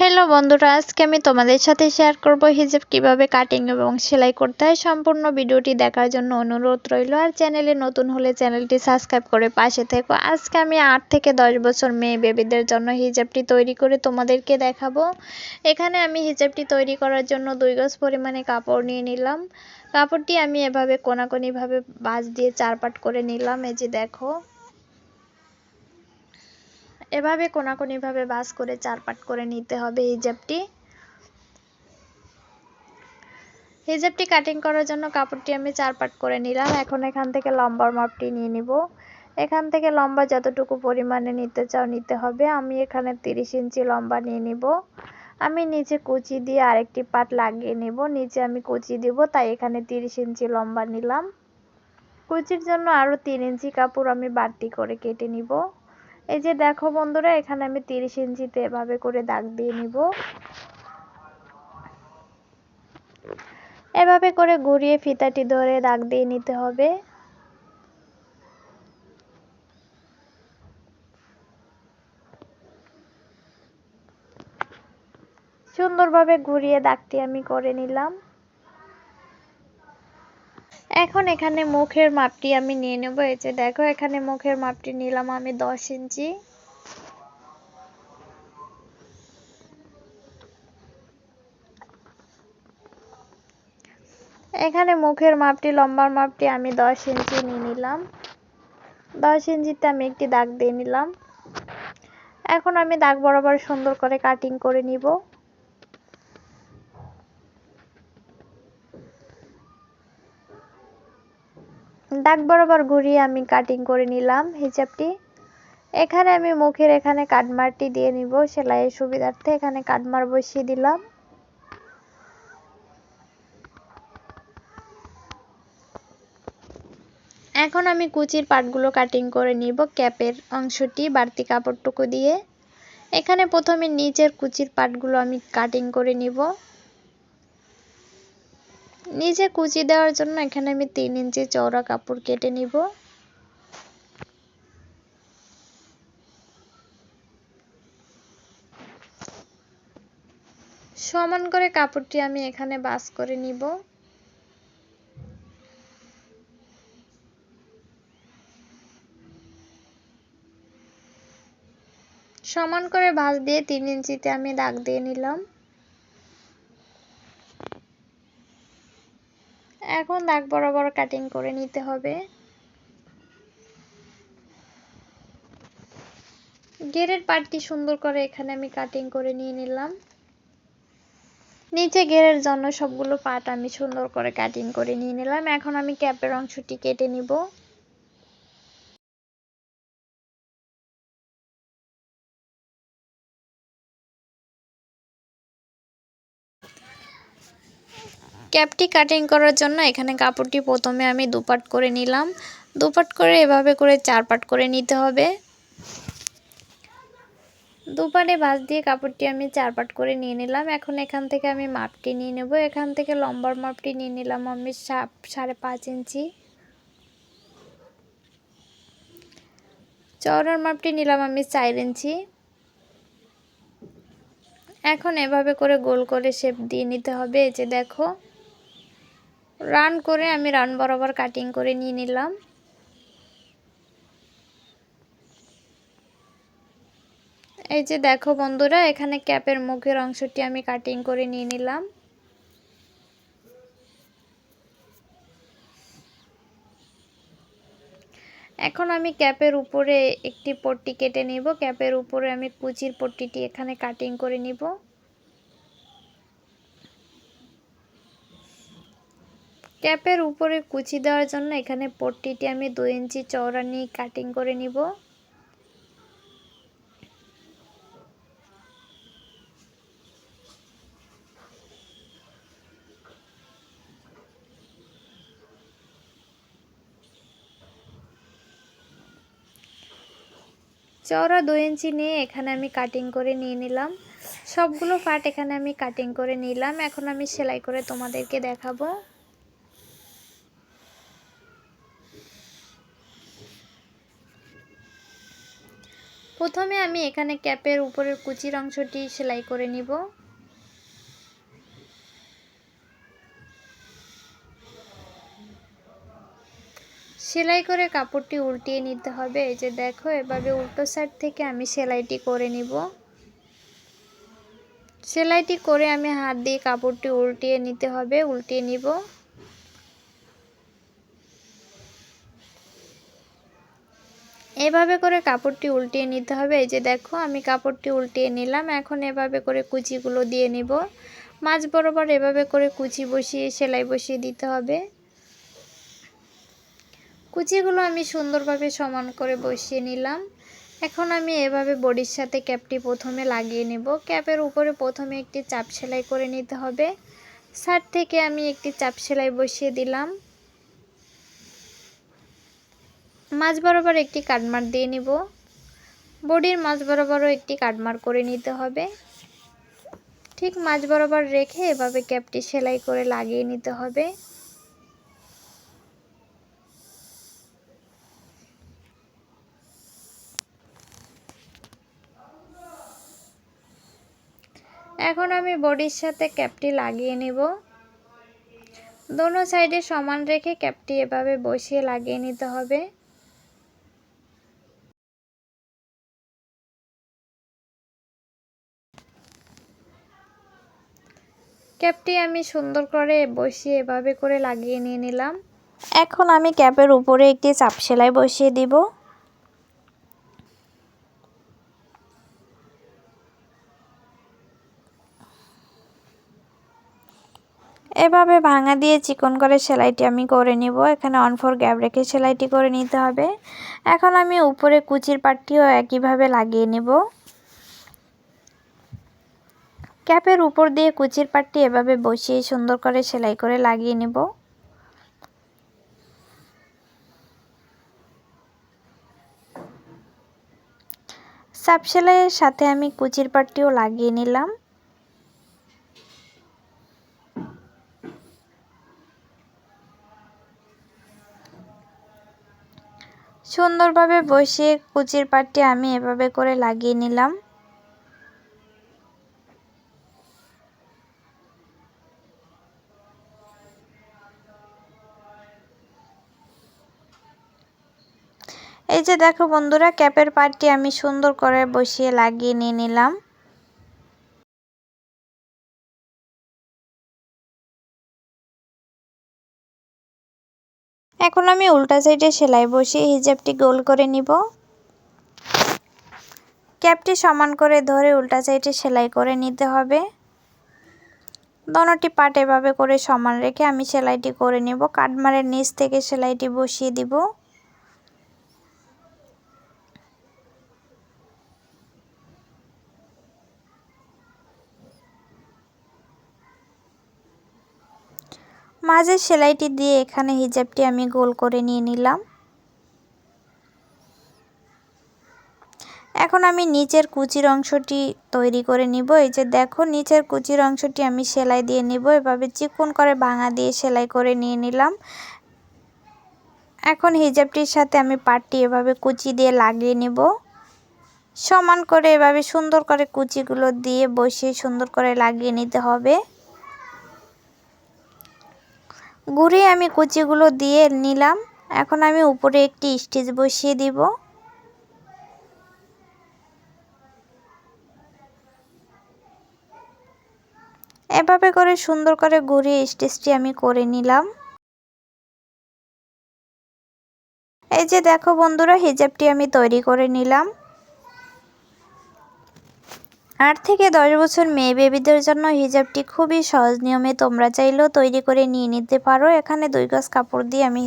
Hello বন্ধুরা, আজকে আমি তোমাদের সাথে শেয়ার করব হিজাব কীভাবে কাটিং এবং সেলাই করতে হয়। সম্পূর্ণ ভিডিওটি দেখার জন্য অনুরোধ রইল। আর চ্যানেলে নতুন হলে চ্যানেলটি সাবস্ক্রাইব করে পাশে থেকো। আজকে আমি আট থেকে দশ বছর মেয়ে বেবিদের জন্য হিজাবটি তৈরি করে তোমাদেরকে দেখাবো। এখানে আমি হিজাবটি তৈরি করার জন্য দুই গজ পরিমাণে কাপড় নিয়ে নিলাম। কাপড়টি আমি এভাবে কোনাকোনিভাবে বাঁশ দিয়ে চারপাট করে নিলাম। এই যে দেখো এভাবে কোনাকুনিভাবে বাস করে চার চারপাট করে নিতে হবে হিজাবটি। হিজাবটি কাটিং করার জন্য কাপড়টি আমি চার চারপাট করে নিলাম। এখন এখান থেকে লম্বার মাপটি নিয়ে নিব। এখান থেকে লম্বা যতটুকু পরিমাণে নিতে চাও নিতে হবে। আমি এখানে তিরিশ ইঞ্চি লম্বা নিয়ে নিব। আমি নিচে কুচি দিয়ে আরেকটি পাট লাগিয়ে নেব। নিচে আমি কুচি দিব, তাই এখানে তিরিশ ইঞ্চি লম্বা নিলাম। কুচির জন্য আরও তিন ইঞ্চি কাপড় আমি বাড়তি করে কেটে নিব। এই যে দেখো বন্ধুরা, এখানে আমি তিরিশ ইঞ্চিতে এভাবে করে দাগ দিয়ে নিব। এভাবে করে ঘুরিয়ে ফিতাটি ধরে দাগ দিয়ে নিতে হবে। সুন্দরভাবে ঘুরিয়ে দাগটি আমি করে নিলাম। এখন এখানে মুখের মাপটি আমি নিয়ে নেব। এই যে দেখো, এখানে মুখের মাপটি নিলাম আমি দশ ইঞ্চি। এখানে মুখের মাপটি, লম্বার মাপটি আমি দশ ইঞ্চি নিয়ে নিলাম। দশ ইঞ্চিতে আমি একটি দাগ দিয়ে নিলাম। এখন আমি দাগ বরাবর সুন্দর করে কাটিং করে নিব। দাগ বরাবর ঘুরিয়ে আমি কাটিং করে নিলাম হিজাবটি এখানে আমি মুখের এখানে কাটমারটি দিয়ে নিব, সেলাইয়ের সুবিধার্থে এখানে কাটমার বসিয়ে দিলাম। এখন আমি কুচির পাটগুলো কাটিং করে নিব ক্যাপের অংশটি, বাড়তি কাপড়টুকু দিয়ে। এখানে প্রথমে নিচের কুচির পাটগুলো আমি কাটিং করে নিব। নিচে কুচি দেওয়ার জন্য এখানে আমি তিন ইঞ্চি চওড়া কাপড় কেটে নিব। সমান করে কাপড়টি আমি এখানে বাস করে নিব। সমান করে ভাঁজ দিয়ে তিন ইঞ্চিতে আমি দাগ দিয়ে নিলাম। এখন দাগ বরাবর কাটিং করে নিতে হবে। গেরের পার্টটি সুন্দর করে এখানে আমি কাটিং করে নিয়ে নিলাম। নিচে গেরের জন্য সবগুলো পাট আমি সুন্দর করে কাটিং করে নিয়ে নিলাম। এখন আমি ক্যাপের অংশটি কেটে নিব। ক্যাপটি কাটিং করার জন্য এখানে কাপড়টি প্রথমে আমি দুপাট করে নিলাম। দুপাট করে এভাবে করে চার পাট করে নিতে হবে। দুপাটে বাঁশ দিয়ে কাপড়টি আমি চার পাট করে নিয়ে নিলাম। এখন এখান থেকে আমি মাপটি নিয়ে নেব। এখান থেকে লম্বার মাপটি নিয়ে নিলাম আমি সাড়ে পাঁচ ইঞ্চি। চওড়ার মাপটি নিলাম আমি চার ইঞ্চি। এখন এভাবে করে গোল করে শেপ দিয়ে নিতে হবে। এই যে দেখো। রান করে আমি রান বরাবর কাটিং করে নিয়ে নিলাম। এই যে দেখো বন্ধুরা, এখানে ক্যাপের মুখের অংশটি আমি কাটিং করে নিয়ে নিলাম। এখন আমি ক্যাপের উপরে একটি পট্টি কেটে নিব। ক্যাপের উপরে আমি কুচির পট্টিটি এখানে কাটিং করে নিব। ক্যাপের উপরে কুচি দেওয়ার জন্য এখানে পট্টিটি আমি দু ইঞ্চি চওড়া নিয়ে কাটিং করে নিব। চওড়া দু ইঞ্চি নিয়ে এখানে আমি কাটিং করে নিয়ে নিলাম। সবগুলো পাট এখানে আমি কাটিং করে নিলাম। এখন আমি সেলাই করে তোমাদেরকে দেখাবো। প্রথমে আমি এখানে ক্যাপের উপরের কুচির অংশটি সেলাই করে নিব। সেলাই করে কাপড়টি উল্টিয়ে নিতে হবে। এই যে দেখো, এভাবে উল্টো সাইড থেকে আমি সেলাইটি করে নিব। সেলাইটি করে আমি হাত দিয়ে কাপড়টি উল্টিয়ে নিতে হবে, উল্টিয়ে নিব। এভাবে করে কাপড়টি উল্টিয়ে নিতে হবে। এই যে দেখো, আমি কাপড়টি উল্টিয়ে নিলাম। এখন এভাবে করে কুচিগুলো দিয়ে নিব। মাছ বরাবর এভাবে করে কুচি বসিয়ে, সেলাই বসিয়ে দিতে হবে। কুচিগুলো আমি সুন্দরভাবে সমান করে বসিয়ে নিলাম। এখন আমি এভাবে বডির সাথে ক্যাপটি প্রথমে লাগিয়ে নেব। ক্যাপের উপরে প্রথমে একটি চাপ সেলাই করে নিতে হবে। সাইড থেকে আমি একটি চাপ সেলাই বসিয়ে দিলাম। মাছ বরাবর একটি কাটমার দিয়ে নিব। বডির মাছ বরাবরও একটি কাটমার করে নিতে হবে। ঠিক মাছ বরাবর রেখে এভাবে ক্যাপটি সেলাই করে লাগিয়ে নিতে হবে। এখন আমি বডির সাথে ক্যাপটি লাগিয়ে নেব। দোনো সাইডে সমান রেখে ক্যাপটি এভাবে বসিয়ে লাগিয়ে নিতে হবে। ক্যাপটি আমি সুন্দর করে বসিয়ে এভাবে করে লাগিয়ে নিয়ে নিলাম। এখন আমি ক্যাপের উপরে একটি চাপ সেলাই বসিয়ে দিব। এভাবে ভাঙা দিয়ে চিকন করে সেলাইটি আমি করে নিব। এখানে অন ফোর গ্যাপ রেখে সেলাইটি করে নিতে হবে। এখন আমি উপরে কুচির পাটটিও একইভাবে লাগিয়ে নেব। ক্যাপের উপর দিয়ে কুচির পাটটি এভাবে বসিয়ে সুন্দর করে সেলাই করে লাগিয়ে নেব। সাপ সেলাইয়ের সাথে আমি কুচির পাটটিও লাগিয়ে নিলাম। সুন্দরভাবে বসিয়ে কুচির পাটটি আমি এভাবে করে লাগিয়ে নিলাম। এই যে দেখো বন্ধুরা, ক্যাপের পাটটি আমি সুন্দর করে বসিয়ে লাগিয়ে নিয়ে নিলাম। এখন আমি উল্টা সাইডে সেলাই বসিয়ে হিজাবটি গোল করে নিব। ক্যাপটি সমান করে ধরে উল্টা সাইডে সেলাই করে নিতে হবে। দোনোটি পাট এভাবে করে সমান রেখে আমি সেলাইটি করে নিব। কাঠমারের নিচ থেকে সেলাইটি বসিয়ে দিব। মাঝের সেলাইটি দিয়ে এখানে হিজাবটি আমি গোল করে নিয়ে নিলাম। এখন আমি নিচের কুচির অংশটি তৈরি করে নিব। এই যে দেখো, নিচের কুচির অংশটি আমি সেলাই দিয়ে নিব। এভাবে চিকন করে ভাঙা দিয়ে সেলাই করে নিয়ে নিলাম। এখন হিজাবটির সাথে আমি পাটটি এভাবে কুচি দিয়ে লাগিয়ে নিব। সমান করে এভাবে সুন্দর করে কুচিগুলো দিয়ে বসিয়ে সুন্দর করে লাগিয়ে নিতে হবে। ঘুরিয়ে আমি কুচিগুলো দিয়ে নিলাম। এখন আমি উপরে একটি স্টিচ বসিয়ে দিব। এভাবে করে সুন্দর করে ঘুরিয়ে স্টিচটি আমি করে নিলাম। এই যে দেখো বন্ধুরা, হিজাবটি আমি তৈরি করে নিলাম। আট থেকে দশ বছর মেয়ে বেবিদের জন্য হিজাবটি খুবই সহজ। নিয়মে তোমরা চাইলেও তৈরি করে নিয়ে নিতে পারো। এখানে দুই গজ কাপড় দিয়ে আমি